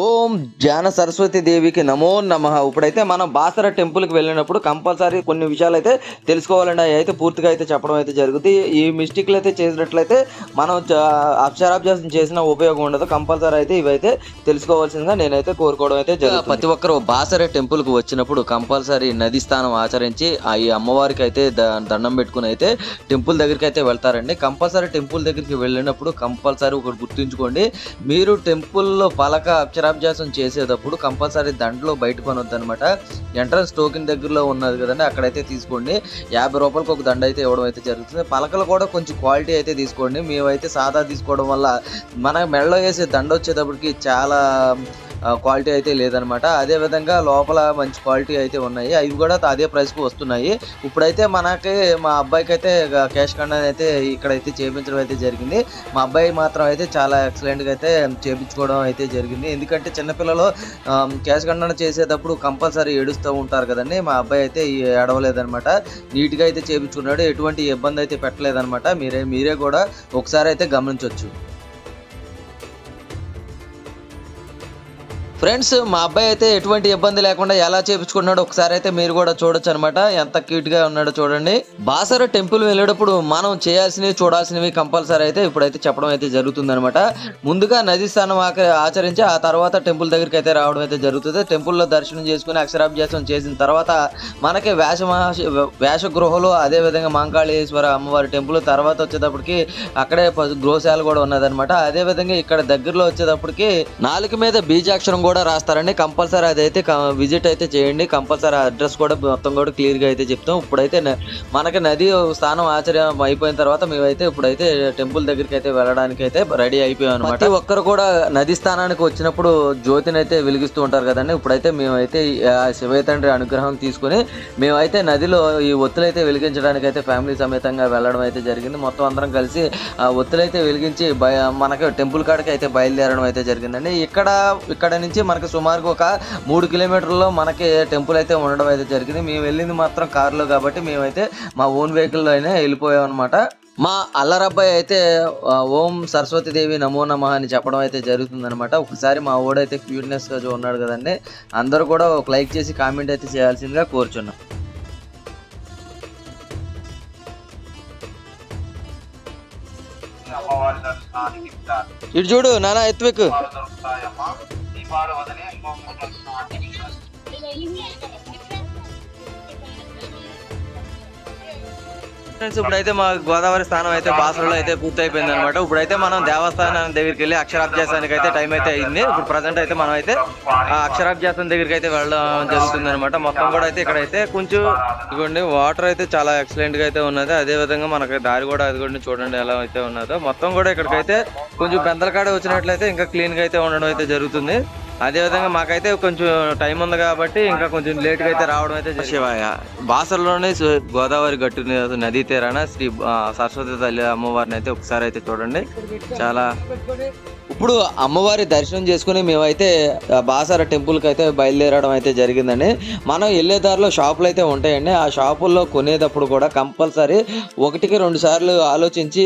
ఓం జ్ఞాన సరస్వతి దేవికి నమో నమ. ఇప్పుడైతే మనం బాసర టెంపుల్కి వెళ్ళినప్పుడు కంపల్సరీ కొన్ని విషయాలు అయితే తెలుసుకోవాలండి. అవి అయితే పూర్తిగా అయితే చెప్పడం అయితే జరుగుతుంది. ఈ మిస్టేక్లు అయితే చేసినట్లయితే మనం అక్షరాభ్యాసం చేసిన ఉపయోగం ఉండదు. కంపల్సరీ అయితే ఇవైతే తెలుసుకోవాల్సిందిగా నేనైతే కోరుకోవడం అయితే జరుగుతుంది. ప్రతి ఒక్కరు బాసర టెంపుల్కి వచ్చినప్పుడు కంపల్సరీ నది స్నానం ఆచరించి ఆ ఈ అమ్మవారికి అయితే దండం పెట్టుకుని అయితే టెంపుల్ దగ్గరికి అయితే వెళ్తారండి. కంపల్సరీ టెంపుల్ దగ్గరికి వెళ్ళినప్పుడు కంపల్సరీ ఒకటి గుర్తుంచుకోండి. మీరు టెంపుల్లో పలక అక్షరాభ్యాసం చేసేటప్పుడు కంపల్సరీ దండలో బయట కొనొద్దు అనమాట ఎంట్రన్స్ టోకెన్ దగ్గరలో ఉన్నది కదండి అక్కడైతే తీసుకోండి. యాభై రూపాయలకు ఒక దండ అయితే ఇవ్వడం అయితే జరుగుతుంది. పలకలు కూడా కొంచెం క్వాలిటీ అయితే తీసుకోండి. మేమైతే సాదా తీసుకోవడం వల్ల మన మెడలో వేసే దండ వచ్చేటప్పటికి చాలా క్వాలిటీ అయితే లేదనమాట. అదే విధంగా లోపల మంచి క్వాలిటీ అయితే ఉన్నాయి. అవి కూడా అదే ప్రైస్కి వస్తున్నాయి. ఇప్పుడైతే మనకి మా అబ్బాయికి అయితే క్యాష్ కండన్ అయితే ఇక్కడైతే చేయించడం అయితే జరిగింది. మా అబ్బాయి మాత్రం అయితే చాలా ఎక్సలెంట్గా అయితే చేయించుకోవడం అయితే జరిగింది. ఎందుకంటే చిన్నపిల్లలు క్యాష్ కండన్ చేసేటప్పుడు కంపల్సరీ ఏడుస్తూ ఉంటారు కదండి. మా అబ్బాయి అయితే ఏడవలేదనమాట. నీట్గా అయితే చేయించుకున్నాడు ఎటువంటి ఇబ్బంది అయితే పెట్టలేదనమాట. మీరే మీరే కూడా ఒకసారి అయితే గమనించవచ్చు ఫ్రెండ్స్ మా అబ్బాయి అయితే ఎటువంటి ఇబ్బంది లేకుండా ఎలా చేపించుకున్నాడో ఒకసారి అయితే మీరు కూడా చూడొచ్చు అనమాట ఎంత క్యూట్గా ఉన్నాడో చూడండి. బాసర టెంపుల్ వెళ్ళేటప్పుడు మనం చేయాల్సినవి చూడాల్సినవి కంపల్సరీ అయితే ఇప్పుడైతే చెప్పడం అయితే జరుగుతుంది అనమాట ముందుగా నది స్నానం ఆచరించి ఆ తర్వాత టెంపుల్ దగ్గరికి అయితే రావడం అయితే జరుగుతుంది. టెంపుల్లో దర్శనం చేసుకుని అక్షరాభ్యాసం చేసిన తర్వాత మనకి వేష మహా- వేషగృహలు అదే విధంగా మాంకాళేశ్వర అమ్మవారి టెంపుల్ తర్వాత వచ్చేటప్పటికి అక్కడే ప- గృహశాల కూడా ఉన్నదనమాట అదే విధంగా ఇక్కడ దగ్గరలో వచ్చేటప్పటికి నాలుగు మీద బీజాక్షరం కూడా రాస్తారండి. కంపల్సరీ అదైతే విజిట్ అయితే చేయండి. కంపల్సరీ అడ్రస్ కూడా మొత్తం కూడా క్లియర్గా అయితే చెప్తాం. ఇప్పుడైతే మనకి నది స్థానం ఆచర్యం అయిపోయిన తర్వాత మేమైతే ఇప్పుడైతే టెంపుల్ దగ్గరికి అయితే వెళ్ళడానికి అయితే రెడీ అయిపోయాం అనమాట ఒక్కరు కూడా నది స్థానానికి వచ్చినప్పుడు జ్యోతిని అయితే వెలిగిస్తూ ఉంటారు కదండి. ఇప్పుడైతే మేమైతే ఈ, శివయ్య తండ్రి అనుగ్రహం తీసుకుని మేమైతే నదిలో ఈ ఒత్తులైతే వెలిగించడానికి అయితే ఫ్యామిలీ సమేతంగా వెళ్ళడం అయితే జరిగింది. మొత్తం అందరం కలిసి ఆ ఒత్తులైతే వెలిగించి మనకి టెంపుల్ కాడికి అయితే బయలుదేరడం అయితే జరిగిందండి. ఇక్కడ ఇక్కడ నుంచి మనకి సుమారుగా ఒక మూడు కిలోమీటర్లో మనకి టెంపుల్ అయితే ఉండడం అయితే జరిగింది. మేము వెళ్ళింది మాత్రం కారులో కాబట్టి మేమైతే మా ఓన్ వెహికల్లో అయినా వెళ్ళిపోయాం అనమాట మా అల్లరబ్బాయి అయితే ఓం సరస్వతి దేవి నమో నమ అని చెప్పడం అయితే జరుగుతుంది అనమాట ఒకసారి మా ఓడైతే క్యూట్నెస్గా ఉన్నాడు కదండి. అందరూ కూడా ఒక లైక్ చేసి కామెంట్ అయితే చేయాల్సిందిగా కోరుచున్నాం. ఇటు చూడు నానా ఎత్తువెక్కు. దీపాలు వదిలి ఫ్రెండ్స్ ఇప్పుడైతే మా గోదావరి స్థానం అయితే బాసరలో అయితే పూర్తి అయిపోయింది అనమాట ఇప్పుడైతే మనం దేవస్థానం దగ్గరికి వెళ్ళి అక్షరాభ్యాసానికి అయితే టైం అయితే అయింది. ఇప్పుడు ప్రజెంట్ అయితే మనం అయితే ఆ అక్షరాభ్యాసం దగ్గరికి అయితే వెళ్ళడం జరుగుతుంది అనమాట మొత్తం కూడా అయితే ఇక్కడైతే కొంచెం ఇదిగోండి వాటర్ అయితే చాలా ఎక్సలెంట్గా అయితే ఉన్నది. అదే విధంగా మనకి దారి కూడా అదిగోండి చూడండి ఎలా అయితే ఉన్నదో. మొత్తం కూడా ఇక్కడికైతే కొంచెం పెందల కాడ వచ్చినట్లయితే ఇంకా క్లీన్గా అయితే ఉండడం అయితే జరుగుతుంది. అదే విధంగా మాకైతే కొంచెం టైం ఉంది కాబట్టి ఇంకా కొంచెం లేట్గా అయితే రావడం అయితే శివాయ బాసరలోనే గోదావరి గట్టు నదీ తీరాన శ్రీ సరస్వతి తల్లి అమ్మవారిని అయితే ఒకసారి అయితే చూడండి. చాలా ఇప్పుడు అమ్మవారి దర్శనం చేసుకుని మేమైతే బాసర టెంపుల్కి అయితే బయలుదేరడం అయితే జరిగిందండి. మనం వెళ్ళే దారిలో షాపులు అయితే ఉంటాయండి. ఆ షాపుల్లో కొనేటప్పుడు కూడా కంపల్సరీ ఒకటికి రెండు సార్లు ఆలోచించి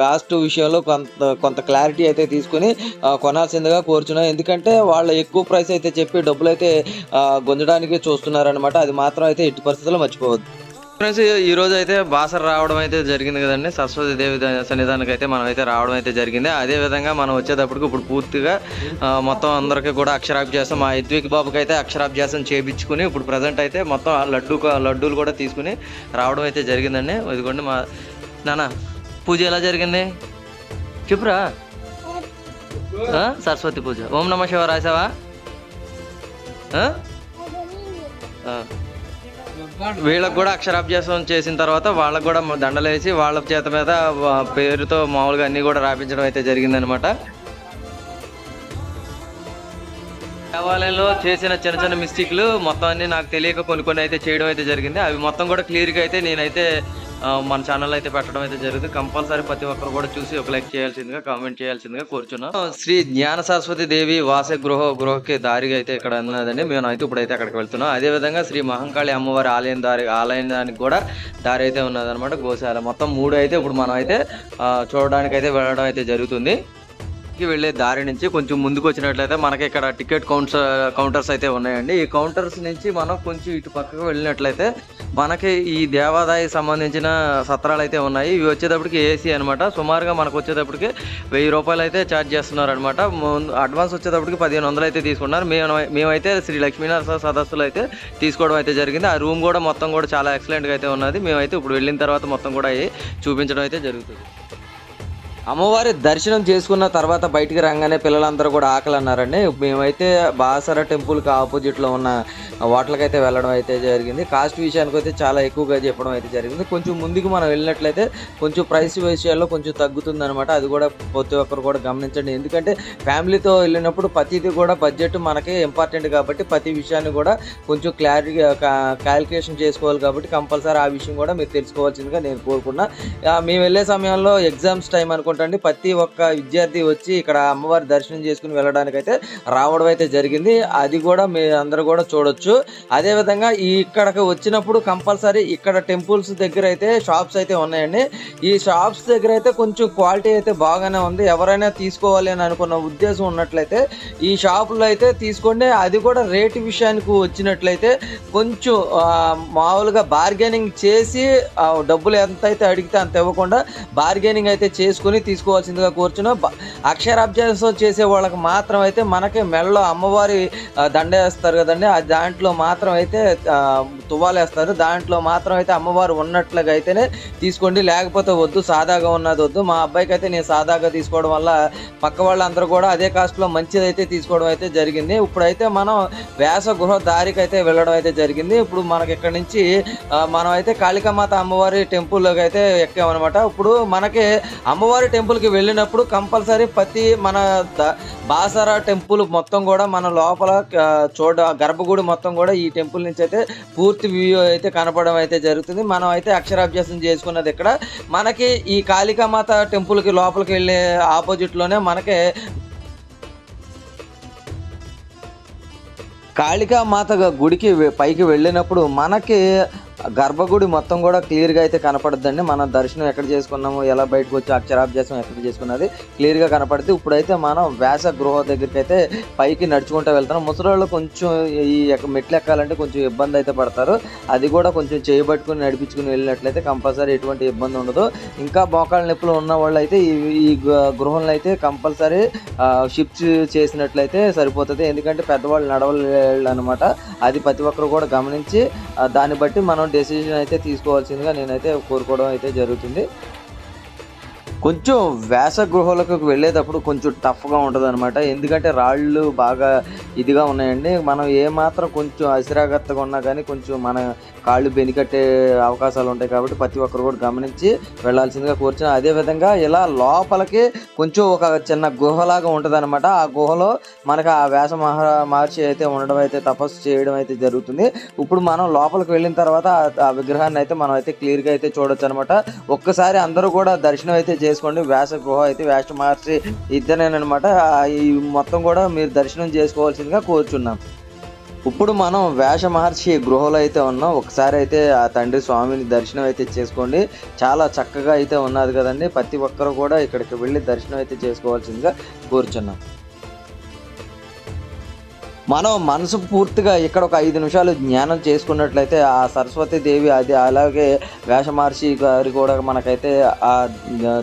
కాస్ట్ విషయంలో కొంత కొంత క్లారిటీ అయితే తీసుకుని కొనాల్సిందిగా కోరుచున్నాం. ఎందుకంటే వాళ్ళు ఎక్కువ ప్రైస్ అయితే చెప్పి డబ్బులు అయితే గుంజడానికి చూస్తున్నారనమాట అది మాత్రం అయితే ఎట్టి పరిస్థితుల్లో మర్చిపోవద్దు. ఫ్రెండ్స్ ఈ రోజు అయితే బాసర రావడం అయితే జరిగింది కదండి. సరస్వతి దేవి ద- సన్నిధానానికి అయితే మనం అయితే రావడం అయితే జరిగింది. అదే విధంగా మనం వచ్చేటప్పటికి ఇప్పుడు పూర్తిగా మొత్తం అందరికీ కూడా అక్షరాభ్యాసం మా యద్విక్ బాబుకి అయితే అక్షరాభ్యాసం చేయించుకుని ఇప్పుడు ప్రజెంట్ అయితే మొత్తం ఆ లడ్డు లడ్డూలు కూడా తీసుకుని రావడం అయితే జరిగిందండి. ఇదిగోండి మా నాన్న పూజ ఎలా జరిగింది? చెప్పురా. సరస్వతి పూజ. ఓం నమ శివ రాసావా వీళ్ళకు వీళ్ళకి కూడా అక్షరాభ్యాసం చేసిన తర్వాత వాళ్ళకు కూడా దండలేసి వాళ్ళ చేత మీద పేరుతో మామూలుగా అన్ని కూడా రాపించడం అయితే జరిగిందనమాట. దేవాలయంలో చేసిన చిన్న చిన్న మిస్టేక్లు మొత్తం అన్ని నాకు తెలియక కొన్ని కొన్ని అయితే చేయడం అయితే జరిగింది. అవి మొత్తం కూడా క్లియర్గా అయితే నేనైతే మన ఛానల్ అయితే పెట్టడం అయితే జరుగుతుంది కంపల్సరీ ప్రతి ఒక్కరు కూడా చూసి ఒక లైక్ చేయాల్సిందిగా కామెంట్ చేయాల్సిందిగా కోరుచున్నాం. శ్రీ జ్ఞాన సరస్వతి దేవి వాస గృహ గృహకి దారిగా అయితే ఇక్కడ ఉన్నదండి. మేము అయితే ఇప్పుడైతే అక్కడికి వెళ్తున్నాం. అదే విధంగా శ్రీ మహంకాళి అమ్మవారి ఆలయం దారి ఆలయానికి కూడా దారి అయితే ఉన్నదనమాట గోశాల మొత్తం మూడు అయితే ఇప్పుడు మనం అయితే చూడడానికి అయితే వెళ్ళడం అయితే జరుగుతుంది. కి వెళ్ళే దారి నుంచి కొంచెం ముందుకు వచ్చినట్లయితే మనకి ఇక్కడ టికెట్ కౌంటర్ కౌంటర్స్ అయితే ఉన్నాయండి. ఈ కౌంటర్స్ నుంచి మనం కొంచెం ఇటు పక్కకు వెళ్ళినట్లయితే మనకి ఈ దేవాదాయ సంబంధించిన సత్రాలు అయితే ఉన్నాయి. ఇవి వచ్చేటప్పటికి ఏసీ అనమాట సుమారుగా మనకు వచ్చేటప్పటికి వెయ్యి రూపాయలు అయితే ఛార్జ్ చేస్తున్నారు అనమాట అడ్వాన్స్ వచ్చేటప్పటికి పదిహేను వందలు అయితే తీసుకున్నారు. మేము మేమైతే శ్రీ లక్ష్మీనరసింహ సదస్సులు అయితే తీసుకోవడం అయితే జరిగింది. ఆ రూమ్ కూడా మొత్తం కూడా చాలా ఎక్సలెంట్గా అయితే ఉన్నది. మేమైతే ఇప్పుడు వెళ్ళిన తర్వాత మొత్తం కూడా అవి చూపించడం అయితే జరుగుతుంది. అమ్మవారి దర్శనం చేసుకున్న తర్వాత బయటికి రాగానే పిల్లలందరూ కూడా ఆకలి అన్నారండి మేమైతే బాసర టెంపుల్కి ఆపోజిట్లో ఉన్న హోటల్కి అయితే వెళ్ళడం అయితే జరిగింది. కాస్ట్ విషయానికి అయితే చాలా ఎక్కువగా చెప్పడం అయితే జరిగింది. కొంచెం ముందుకు మనం వెళ్ళినట్లయితే కొంచెం ప్రైస్ విషయాల్లో కొంచెం తగ్గుతుంది అనమాట అది కూడా ప్రతి ఒక్కరు కూడా గమనించండి. ఎందుకంటే ఫ్యామిలీతో వెళ్ళినప్పుడు ప్రతిది కూడా బడ్జెట్ మనకి ఇంపార్టెంట్ కాబట్టి ప్రతి విషయాన్ని కూడా కొంచెం క్లారిటీ క్యాలిక్యులేషన్ చేసుకోవాలి కాబట్టి కంపల్సరీ ఆ విషయం కూడా మీరు తెలుసుకోవాల్సిందిగా నేను కోరుకున్నా. మేము వెళ్ళే సమయంలో ఎగ్జామ్స్ టైం అనుకుంటండి ప్రతి ఒక్క విద్యార్థి వచ్చి ఇక్కడ అమ్మవారి దర్శనం చేసుకుని వెళ్ళడానికి అయితే రావడం అయితే జరిగింది. అది కూడా మీ అందరూ కూడా చూడొచ్చు. అదే విధంగా ఈ ఇక్కడికి వచ్చినప్పుడు కంపల్సరీ ఇక్కడ టెంపుల్స్ దగ్గర అయితే షాప్స్ అయితే ఉన్నాయండి. ఈ షాప్స్ దగ్గర అయితే కొంచెం క్వాలిటీ అయితే బాగానే ఉంది. ఎవరైనా తీసుకోవాలి అని అనుకున్న ఉద్దేశం ఉన్నట్లయితే ఈ షాపులో అయితే తీసుకోండి. అది కూడా రేటు విషయానికి వచ్చినట్లయితే కొంచెం మామూలుగా బార్గెనింగ్ చేసి డబ్బులు ఎంత అయితే అడిగితే అంత ఇవ్వకుండా బార్గెనింగ్ అయితే చేసుకుని తీసుకోవాల్సిందిగా కోరుచున్నాం అక్షరాభ్యాసం చేసే వాళ్ళకి మాత్రం అయితే మనకి మెడలో అమ్మవారి దండ వేస్తారు కదండి. ఆ దాంట్లో మాత్రం అయితే తువ్వాలేస్తారు. దాంట్లో మాత్రం అయితే అమ్మవారు ఉన్నట్లుగా అయితేనే తీసుకోండి. లేకపోతే వద్దు సాదాగా ఉన్నది వద్దు. మా అబ్బాయికి అయితే నేను సాదాగా తీసుకోవడం వల్ల పక్క వాళ్ళందరూ కూడా అదే కాస్ట్లో మంచిది అయితే తీసుకోవడం అయితే జరిగింది. ఇప్పుడైతే మనం వ్యాస గృహ దారికి అయితే వెళ్ళడం అయితే జరిగింది. ఇప్పుడు మనకి ఇక్కడ నుంచి మనం అయితే కాళికామాత అమ్మవారి టెంపుల్లోకి అయితే ఎక్కామన్నమాట ఇప్పుడు మనకి అమ్మవారి టెంపుల్కి వెళ్ళినప్పుడు కంపల్సరీ ప్రతి మన బాసరా టెంపుల్ మొత్తం కూడా మన లోపల చూడ గర్భగుడి మొత్తం కూడా ఈ టెంపుల్ నుంచి అయితే పూర్తి వ్యూ అయితే కనపడడం అయితే జరుగుతుంది. మనం అయితే అక్షరాభ్యాసం చేసుకున్నది ఇక్కడ. మనకి ఈ కాళికామాత టెంపుల్కి లోపలికి వెళ్ళే ఆపోజిట్లోనే మనకి కాళికా మాత గుడికి పైకి వెళ్ళినప్పుడు మనకి గర్భగుడి మొత్తం కూడా క్లియర్గా అయితే కనపడద్దండి. మన దర్శనం ఎక్కడ చేసుకున్నాము ఎలా బయటకు వచ్చి అక్షరాభ్యాసం ఎక్కడ చేసుకున్నది క్లియర్గా కనపడితే ఇప్పుడైతే మనం వ్యాస గృహ దగ్గరికి అయితే పైకి నడుచుకుంటూ వెళ్తున్నాం. ముసలోళ్ళు కొంచెం ఈ మెట్లు ఎక్కాలంటే కొంచెం ఇబ్బంది అయితే పడతారు. అది కూడా కొంచెం చేయబట్టుకుని నడిపించుకుని వెళ్ళినట్లయితే కంపల్సరీ ఎటువంటి ఇబ్బంది ఉండదు. ఇంకా మోకాళ్ళ నొప్పులు ఉన్న వాళ్ళు అయితే ఈ ఈ గృహంలో అయితే కంపల్సరీ షిఫ్ట్ చేసినట్లయితే సరిపోతుంది. ఎందుకంటే పెద్దవాళ్ళు నడవలేళ్ళు అనమాట అది ప్రతి ఒక్కరు కూడా గమనించి దాన్ని బట్టి మనం డెసిషన్ అయితే తీసుకోవాల్సిందిగా నేనైతే కోరుకోవడం అయితే జరుగుతుంది. కొంచెం వ్యాస గృహాలకు వెళ్ళేటప్పుడు కొంచెం టఫ్గా ఉంటుంది అనమాట ఎందుకంటే రాళ్ళు బాగా ఇదిగా ఉన్నాయండి. మనం ఏమాత్రం కొంచెం అసిరాగత్తగా ఉన్నా కానీ కొంచెం మన కాళ్ళు బెనికట్టే అవకాశాలు ఉంటాయి కాబట్టి ప్రతి ఒక్కరు కూడా గమనించి వెళ్ళాల్సిందిగా కూర్చుని అదేవిధంగా ఇలా లోపలికి కొంచెం ఒక చిన్న గుహలాగా ఉంటుంది అనమాట ఆ గుహలో మనకు ఆ వ్యాస మహా మహర్షి అయితే ఉండడం అయితే తపస్సు చేయడం అయితే జరుగుతుంది. ఇప్పుడు మనం లోపలికి వెళ్ళిన తర్వాత ఆ- ఆ విగ్రహాన్ని అయితే మనం అయితే క్లియర్గా అయితే చూడొచ్చు అనమాట ఒక్కసారి అందరూ కూడా దర్శనం అయితే చేసుకోండి. వ్యాస గృహ అయితే వ్యాస మహర్షి ఇద్దరేనమాట ఈ మొత్తం కూడా మీరు దర్శనం చేసుకోవాల్సిందిగా కోరుచున్నాం. ఇప్పుడు మనం వ్యాస మహర్షి గృహలో అయితే ఉన్నాం. ఒకసారి అయితే ఆ తండ్రి స్వామిని దర్శనం అయితే చేసుకోండి. చాలా చక్కగా అయితే ఉన్నది కదండి. ప్రతి ఒక్కరు కూడా ఇక్కడికి వెళ్ళి దర్శనం అయితే చేసుకోవాల్సిందిగా కోరుచున్నాం. మనం మనసు పూర్తిగా ఇక్కడ ఒక ఐదు నిమిషాలు జ్ఞానం చేసుకున్నట్లయితే ఆ సరస్వతి దేవి అది అలాగే వేషమహర్షి గారు గారి కూడా మనకైతే ఆ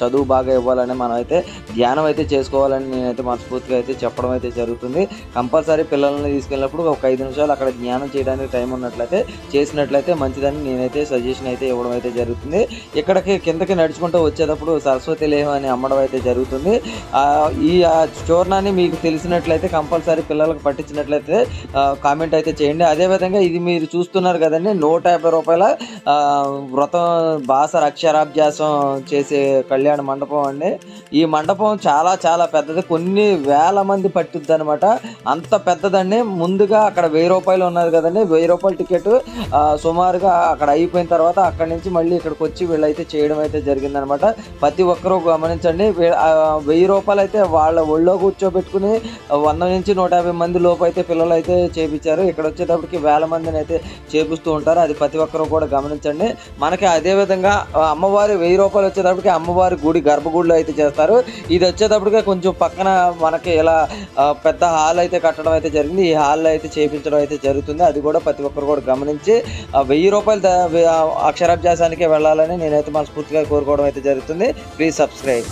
చదువు బాగా ఇవ్వాలని మనం అయితే ధ్యానం అయితే చేసుకోవాలని నేనైతే మనస్ఫూర్తిగా అయితే చెప్పడం అయితే జరుగుతుంది. కంపల్సరీ పిల్లల్ని తీసుకెళ్ళినప్పుడు ఒక ఐదు నిమిషాలు అక్కడ జ్ఞానం చేయడానికి టైం ఉన్నట్లయితే చేసినట్లయితే మంచిదని నేనైతే సజెషన్ అయితే ఇవ్వడం అయితే జరుగుతుంది. ఇక్కడికి కిందకి నడుచుకుంటూ వచ్చేటప్పుడు సరస్వతి లేహం అని అమ్మడం అయితే జరుగుతుంది. ఈ ఆ చూర్ణాన్ని మీకు తెలిసినట్లయితే కంపల్సరీ పిల్లలకు పట్టించిన నచ్చినట్లయితే కామెంట్ అయితే చేయండి. అదేవిధంగా ఇది మీరు చూస్తున్నారు కదండి నూట యాభై రూపాయల వ్రతం బాసర అక్షరాభ్యాసం చేసే కళ్యాణ మండపం అండి. ఈ మండపం చాలా చాలా పెద్దది. కొన్ని వేల మంది పట్టుద్ది అనమాట అంత పెద్దదండి. ముందుగా అక్కడ వెయ్యి రూపాయలు ఉన్నది కదండి. వెయ్యి రూపాయల టికెట్ సుమారుగా అక్కడ అయిపోయిన తర్వాత అక్కడ నుంచి మళ్ళీ ఇక్కడికి వచ్చి వీళ్ళైతే చేయడం అయితే జరిగిందనమాట ప్రతి ఒక్కరూ గమనించండి. వెయ్యి రూపాయలు అయితే వాళ్ళ ఒళ్ళో కూర్చోబెట్టుకుని వంద నుంచి నూట యాభై మంది లోపు అయితే పిల్లలు అయితే చేపించారు. ఇక్కడ వచ్చేటప్పటికి వేల మందిని అయితే చేపిస్తూ ఉంటారు. అది ప్రతి ఒక్కరూ కూడా గమనించండి. మనకి అదే విధంగా అమ్మవారి వెయ్యి రూపాయలు వచ్చేటప్పటికి అమ్మవారి గుడి గర్భగుడిలో అయితే చేస్తారు. ఇది వచ్చేటప్పటికి కొంచెం పక్కన మనకి ఇలా పెద్ద హాల్ అయితే కట్టడం అయితే జరిగింది. ఈ హాల్లో అయితే చేపించడం అయితే జరుగుతుంది. అది కూడా ప్రతి ఒక్కరు కూడా గమనించి వెయ్యి రూపాయలు అక్షరాభ్యాసానికే వెళ్ళాలని నేనైతే మనస్ఫూర్తిగా కోరుకోవడం అయితే జరుగుతుంది. Please subscribe.